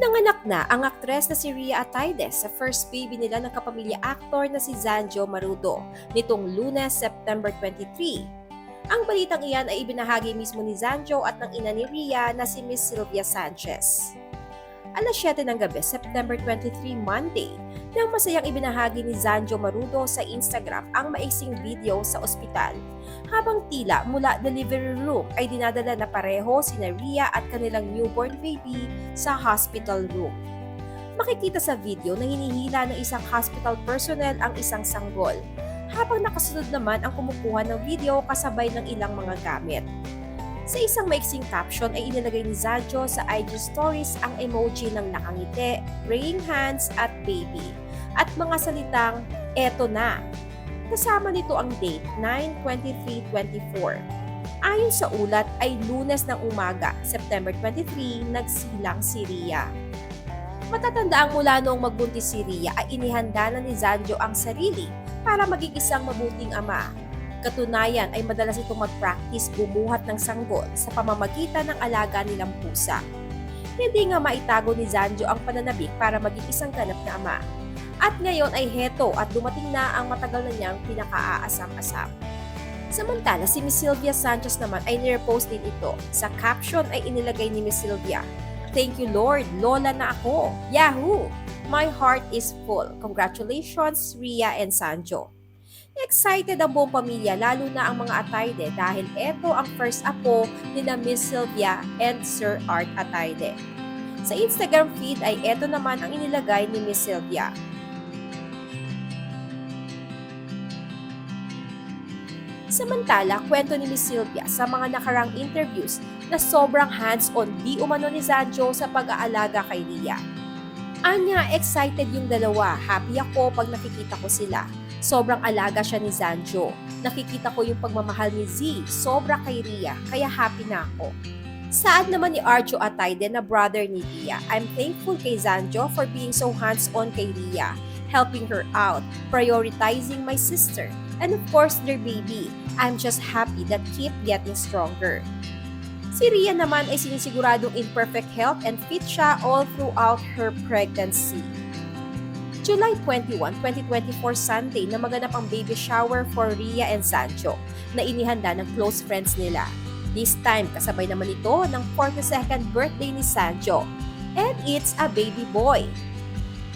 Nanganak na ang aktres na si Rhea Atayde sa first baby nila ng kapamilya actor na si Zanjo Marudo nitong lunes, September 23. Ang balitang iyan ay ibinahagi mismo ni Zanjo at ng ina ni Rhea na si Miss Sylvia Sanchez. Alas 7 ng gabi, September 23, Monday, nang masayang ibinahagi ni Zanjo Marudo sa Instagram ang maiksing video sa ospital habang tila mula delivery room ay dinadala na pareho sina Rhea at kanilang newborn baby sa hospital room. Makikita sa video na hinihila ng isang hospital personnel ang isang sanggol, habang nakasunod naman ang kumukuha ng video kasabay ng ilang mga gamit. Sa isang maiksing caption ay inilagay ni Zajo sa IG stories ang emoji ng nakangiti, praying hands at baby, at mga salitang, eto na, Kasama nito ang date 9-23-24. Ayon sa ulat ay lunes ng umaga, September 23, nagsilang si Ria. Matatanda ang mula noong magbuntis si Ria ay inihanda na ni Zanjo ang sarili para maging isang mabuting ama. Katunayan ay madalas itong mag-practice bumuhat ng sanggol sa pamamagitan ng alaga nilang pusa. Hindi nga maitago ni Zanjo ang pananabik para maging isang ganap na ama at ngayon ay heto at dumating na ang matagal na niyang pinaka-aasam-asam. Samantala, si Miss Sylvia Sanchez naman ay nirepost din ito. Sa caption ay inilagay ni Miss Sylvia, Thank you Lord, Lola na ako. Yahoo! My heart is full. Congratulations, Ria and Sanjo. Excited ang buong pamilya, lalo na ang mga Atayde dahil ito ang first apo ni na Miss Sylvia and Sir Art Atayde. Sa Instagram feed ay ito naman ang inilagay ni Miss Sylvia. Samantala, kwento ni Miss Sylvia sa mga nakarang interviews na sobrang hands-on di umano ni Zanjo sa pag-aalaga kay Ria. Anya, excited yung dalawa. Happy ako pag nakikita ko sila. Sobrang alaga siya ni Zanjo. Nakikita ko yung pagmamahal ni Z. Sobra kay Ria, kaya happy na ako. Saad naman ni Arjo Atayde na brother ni Ria. I'm thankful kay Zanjo for being so hands-on kay Ria, helping her out, prioritizing my sister, and of course their baby. I'm just happy that keep getting stronger. Si Ria naman ay sinisiguradong in perfect health and fit siya all throughout her pregnancy. July 21, 2024 Sunday na maganap ang baby shower for Ria and Sancho na inihanda ng close friends nila. This time, kasabay naman ito ng 42nd birthday ni Sancho. And it's a baby boy.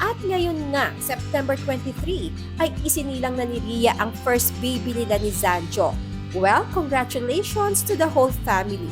At ngayon nga, September 23, ay isinilang na ni Ria ang first baby nila ni Zanjo. Well, congratulations to the whole family.